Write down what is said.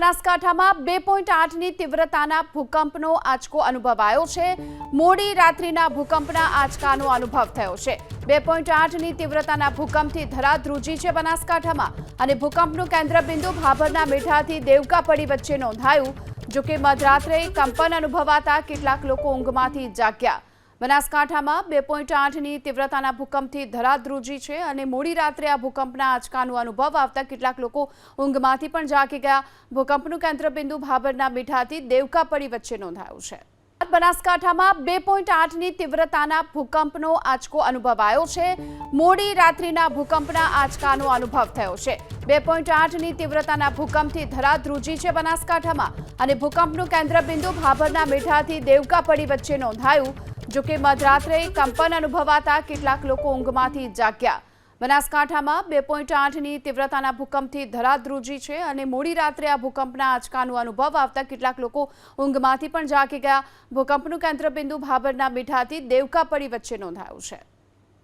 બનાસકાંઠામાં બે પોઈન્ટ આઠની તીવ્રતાના ભૂકંપનો આંચકો અનુભવાયો છે. મોડી રાત્રિના ભૂકંપના આંચકાનો અનુભવ થયો છે. બે પોઈન્ટ આઠની તીવ્રતાના ભૂકંપથી ધરા ધ્રુજી છે બનાસકાંઠામાં અને ભૂકંપનું કેન્દ્રબિંદુ ભાભરના મીઠાથી દેવકા પડી વચ્ચે નોંધાયું, જોકે મધરાત્રે કંપન અનુભવાતા કેટલાક લોકો ઊંઘમાંથી જાગ્યા. બનાસકાંઠામાં બે પોઈન્ટ આઠની તીવ્રતાના ભૂકંપથી ધરાધ્રુજી છે અને મોડી રાત્રે આ ભૂકંપના આંચકાનો અનુભવ આવતા કેટલાક લોકો ઊંઘમાંથી પણ જાગી ગયા. ભૂકંપનું કેન્દ્રબિંદુ ભાભરના મીઠાથી દેવકા પડી વચ્ચે નોંધાયું છે. બનાસકાંઠામાં બે પોઈન્ટ આઠની તીવ્રતાના ભૂકંપનો આંચકો અનુભવાયો છે. મોડી રાત્રિના ભૂકંપના આંચકાનો અનુભવ થયો છે. બે પોઈન્ટ આઠની તીવ્રતાના ભૂકંપથી ધરાધ્રુજી છે બનાસકાંઠામાં અને ભૂકંપનું કેન્દ્રબિંદુ ભાભરના મીઠાથી દેવકા પડી વચ્ચે નોંધાયું. જોકે મધરાત્રે કંપન અનુભવાતા કેટલાક લોકો ઊંઘમાંથી જાગ્યા. બનાસકાંઠામાં બે પોઈન્ટ આઠની તીવ્રતાના ભૂકંપથી ધરાધ્રુજી છે અને મોડી રાત્રે આ ભૂકંપના આંચકાનો અનુભવ આવતા કેટલાક લોકો ઊંઘમાંથી પણ જાગી ગયા. ભૂકંપનું કેન્દ્રબિંદુ ભાભરના મીઠાથી દેવકા પડી વચ્ચે નોંધાયું છે.